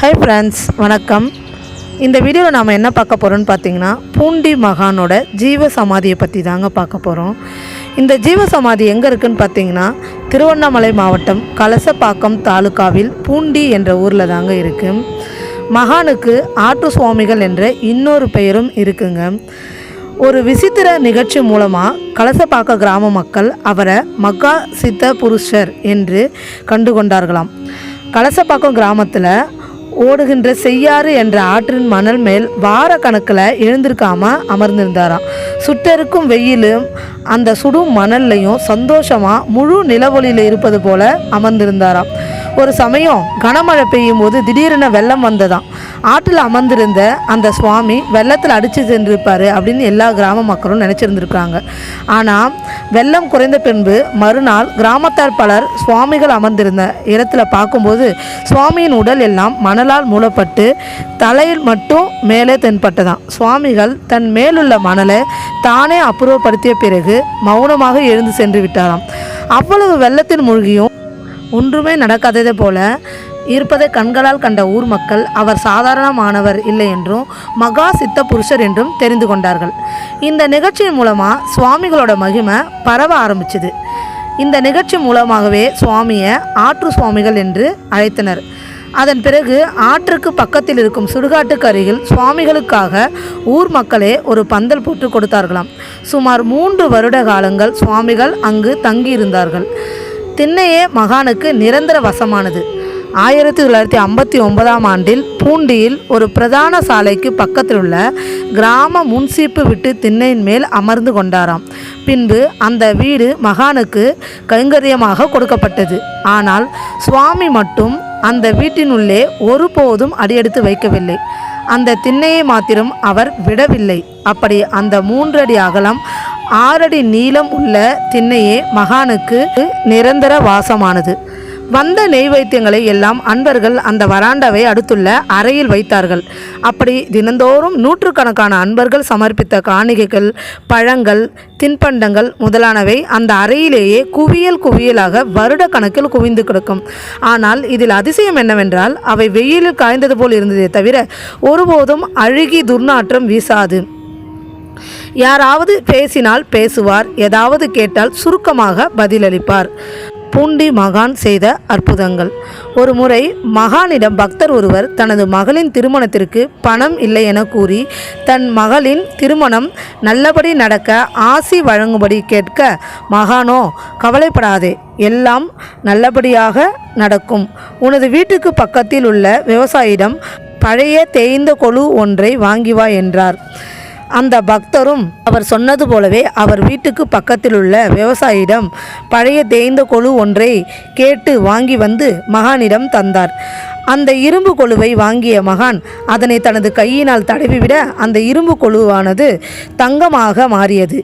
Hi friends வணக்கம். இந்த வீடியோவில் நாம் என்ன பார்க்க போகிறோம்னு பார்த்தீங்கன்னா பூண்டி மகானோட ஜீவ சமாதியை பற்றி தாங்க பார்க்க போகிறோம் இந்த ஜீவ சமாதி எங்கே இருக்குதுன்னு பார்த்தீங்கன்னா திருவண்ணாமலை மாவட்டம் கலசப்பாக்கம் தாலுகாவில் பூண்டி என்ற ஊரில் தாங்க இருக்குது மகானுக்கு ஆட்டு சுவாமிகள் என்ற இன்னொரு பெயரும் இருக்குங்க. ஒரு விசித்திர நிகழ்ச்சி மூலமாக கலசப்பாக்க கிராம மக்கள் அவரை மகா சித்த புருஷர் என்று கண்டு கொண்டார்களாம் கலசப்பாக்கம் கிராமத்தில் ஓடுகின்ற செய்யாறு என்ற ஆற்றின் மணல் மேல் வார கணக்கில் எழுந்திருக்காம அமர்ந்திருந்தாராம். சுட்டெருக்கும் வெயிலும் அந்த சுடும் மணல்லையும் சந்தோஷமாக முழு நிலவொளியில் இருப்பது போல அமர்ந்திருந்தாராம். ஒரு சமயம் கனமழை பெய்யும் போது திடீரென வெள்ளம் வந்ததாம். ஆற்றில் அமர்ந்திருந்த அந்த சுவாமி வெள்ளத்தில் அடித்து சென்றிருப்பார் அப்படின்னு எல்லா கிராம மக்களும் நினச்சிருந்துருக்காங்க. ஆனால் வெள்ளம் குறைந்த பின்பு மறுநாள் கிராமத்தார் பலர் சுவாமிகள் அமர்ந்திருந்த இடத்துல பார்க்கும்போது சுவாமியின் உடல் எல்லாம் மணலால் மூடப்பட்டு தலையில் மட்டும் மேலே தென்பட்டதாம். சுவாமிகள் தன் மேலுள்ள மணலை தானே அப்புறப்படுத்திய பிறகு மௌனமாக எழுந்து சென்று விட்டாராம். அவ்வளவு வெள்ளத்தில் மூழ்கியும் ஒன்றுமே நடக்காததை போல இருப்பதை கண்களால் கண்ட ஊர் மக்கள் அவர் சாதாரணமானவர் இல்லை என்றும் மகா சித்த புருஷர் என்றும் தெரிந்து கொண்டார்கள். இந்த நிகழ்ச்சியின் மூலமாக சுவாமிகளோட மகிமை பரவ ஆரம்பிச்சுது. இந்த நிகழ்ச்சி மூலமாகவே சுவாமியை ஆற்று சுவாமிகள் என்று அழைத்தனர். அதன் பிறகு ஆற்றுக்கு பக்கத்தில் இருக்கும் சுடுகாட்டுக்கு அருகில் சுவாமிகளுக்காக ஊர் மக்களே ஒரு பந்தல் போட்டு கொடுத்தார்களாம். சுமார் மூன்று வருட காலங்கள் சுவாமிகள் அங்கு தங்கியிருந்தார்கள். திண்ணையே மகானுக்கு நிரந்தர வசமானது. ஆயிரத்தி தொள்ளாயிரத்தி ஐம்பத்தி ஒன்பதாம் ஆண்டில் பூண்டியில் ஒரு பிரதான சாலைக்கு பக்கத்தில் உள்ள கிராம முன்சீப்பு விட்டு திண்ணையின் மேல் அமர்ந்து கொண்டாராம். பின்பு அந்த வீடு மகானுக்கு கைங்கரியமாக கொடுக்கப்பட்டது. ஆனால் சுவாமி மட்டும் அந்த வீட்டினுள்ளே ஒருபோதும் அடியெடுத்து வைக்கவில்லை. அந்த திண்ணையை மாத்திரம் அவர் விடவில்லை. அப்படி அந்த மூன்றடி அகலம் ஆறடி நீளம் உள்ள திண்ணையே மகானுக்கு நிரந்தர வாசமானது. வந்த நெய்வேத்தியங்களை எல்லாம் அன்பர்கள் அந்த வராண்டாவை அடுத்துள்ள அறையில் வைத்தார்கள். அப்படி தினந்தோறும் நூற்றுக்கணக்கான அன்பர்கள் சமர்ப்பித்த காணிகைகள் பழங்கள் தின்பண்டங்கள் முதலானவை அந்த அறையிலேயே குவியல் குவியலாக வருட கணக்கில் குவிந்து கிடக்கும். ஆனால் இதில் அதிசயம் என்னவென்றால் அவை வெயிலில் காய்ந்தது போல் இருந்ததே தவிர ஒருபோதும் அழுகி துர்நாற்றம் வீசாது. யாராவது பேசினால் பேசுவார் ஏதாவது கேட்டால் சுருக்கமாக பதிலளிப்பார். பூண்டி மகான் செய்த அற்புதங்கள். ஒரு முறை மகானிடம் பக்தர் ஒருவர் தனது மகளின் திருமணத்திற்கு பணம் இல்லை என கூறி தன் மகளின் திருமணம் நல்லபடி நடக்க ஆசி வழங்கும்படி கேட்க மகானோ கவலைப்படாதே எல்லாம் நல்லபடியாக நடக்கும். உனது வீட்டுக்கு பக்கத்தில் உள்ள விவசாயியிடம் பழைய தேய்ந்த கொழு ஒன்றை வாங்கி வா என்றார். அந்த பக்தரும் அவர் சொன்னது போலவே அவர் வீட்டுக்கு பக்கத்தில் உள்ள விவசாயியிடம் பழைய தேய்ந்த கொழு ஒன்றை கேட்டு வாங்கி வந்து மகானிடம் தந்தார். அந்த இரும்பு கொழுவை வாங்கிய மகான் அதனை தனது கையினால் தடவிவிட அந்த இரும்பு கொழுவானது தங்கமாக மாறியது.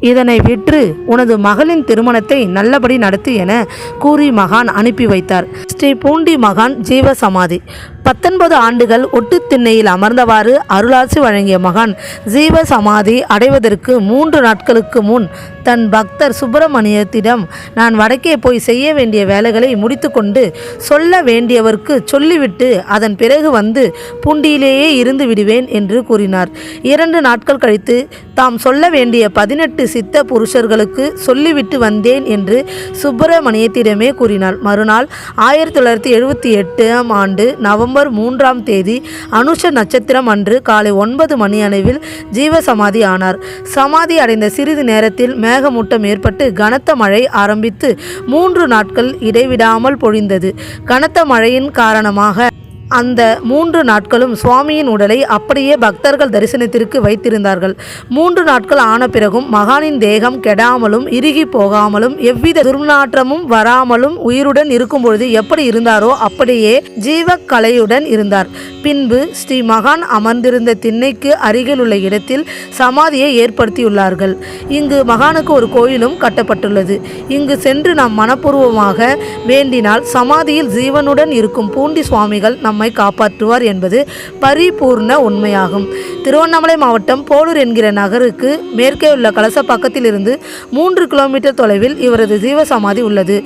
இதனை விற்று உனது மகளின் திருமணத்தை நல்லபடி நடத்து என கூறி மகான் அனுப்பி வைத்தார். ஸ்ரீ பூண்டி மகான் ஜீவ சமாதி பத்தொன்பது ஆண்டுகள் ஒட்டு திண்ணையில் அமர்ந்தவாறு அருளாசி வழங்கிய மகான் ஜீவ சமாதி அடைவதற்கு மூன்று நாட்களுக்கு முன் தன் பக்தர் சுப்பிரமணியத்திடம் நான் வடக்கே போய் செய்ய வேண்டிய வேலைகளை முடித்துக்கொண்டு சொல்ல வேண்டியவர்க்கு சொல்லிவிட்டு அதன் பிறகு வந்து பூண்டியிலேயே இருந்து விடுவேன் என்று கூறினார். இரண்டு நாட்கள் கழித்து தாம் சொல்ல வேண்டிய பதினெட்டு சித்த புருஷர்களுக்கு சொல்லிவிட்டு வந்தேன் என்று சுப்பிரமணியத்திடமே கூறினார் மறுநாள் ஆயிரத்தி தொள்ளாயிரத்தி எழுபத்தி எட்டாம் ஆண்டு நவம்பர் மூன்றாம் தேதி அனுஷ நட்சத்திரம் அன்று காலை ஒன்பது மணி அளவில் ஜீவசமாதி ஆனார். சமாதி அடைந்த சிறிது நேரத்தில் மேகமூட்டம் ஏற்பட்டு கனத்த மழை ஆரம்பித்து மூன்று நாட்கள் இடைவிடாமல் பொழிந்தது. கனத்த மழையின் காரணமாக அந்த மூன்று நாட்களும் சுவாமியின் உடலை அப்படியே பக்தர்கள் தரிசனத்திற்கு வைத்திருந்தார்கள். மூன்று நாட்கள் ஆன பிறகும் மகானின் தேகம் கெடாமலும் இறுகி போகாமலும் எவ்வித துர்நாற்றமும் வராமலும் உயிருடன் இருக்கும் பொழுது எப்படி இருந்தாரோ அப்படியே ஜீவக்கலையுடன் இருந்தார். பின்பு ஸ்ரீ மகான் அமர்ந்திருந்த திண்ணைக்கு அருகில் உள்ள இடத்தில் சமாதியை ஏற்படுத்தியுள்ளார்கள். இங்கு மகானுக்கு ஒரு கோயிலும் கட்டப்பட்டுள்ளது. இங்கு சென்று நாம் மனப்பூர்வமாக வேண்டினால் சமாதியில் ஜீவனுடன் இருக்கும் பூண்டி சுவாமிகள் நம்மை காப்பாற்றுவார் என்பது பரிபூர்ண உண்மையாகும். திருவண்ணாமலை மாவட்டம் போலூர் என்கிற நகருக்கு மேற்கே உள்ள கலசப்பாக்கத்திலிருந்து மூன்று கிலோமீட்டர் தொலைவில் இவரது ஜீவசமாதி உள்ளது.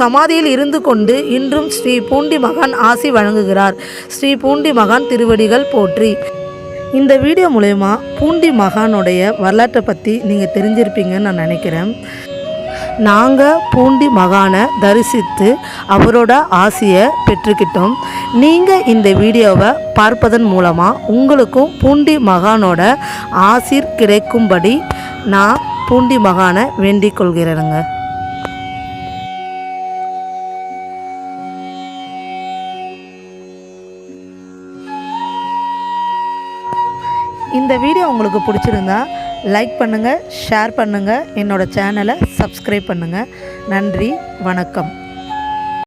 சமாதியில் இருந்து கொண்டு இன்றும் ஸ்ரீ பூண்டி மகான் ஆசி வழங்குகிறார். ஸ்ரீ பூண்டி மகான் திருவடிகள் போற்றி. இந்த வீடியோ மூலயமா பூண்டி மகானுடைய வரலாற்றை பற்றி நீங்கள் தெரிஞ்சிருப்பீங்கன்னு நான் நினைக்கிறேன். நாங்கள் பூண்டி மகானை தரிசித்து அவரோட ஆசையை பெற்றுக்கிட்டோம். நீங்கள் இந்த வீடியோவை பார்ப்பதன் மூலமாக உங்களுக்கும் பூண்டி மகானோட ஆசிர் கிடைக்கும்படி நான் பூண்டி மகானை வேண்டிக் கொள்கிறேனுங்க. இந்த வீடியோ உங்களுக்கு பிடிச்சிருந்தா லைக் பண்ணுங்கள் ஷேர் பண்ணுங்கள் என்னோடய சேனலை சப்ஸ்கிரைப் பண்ணுங்கள் நன்றி வணக்கம்.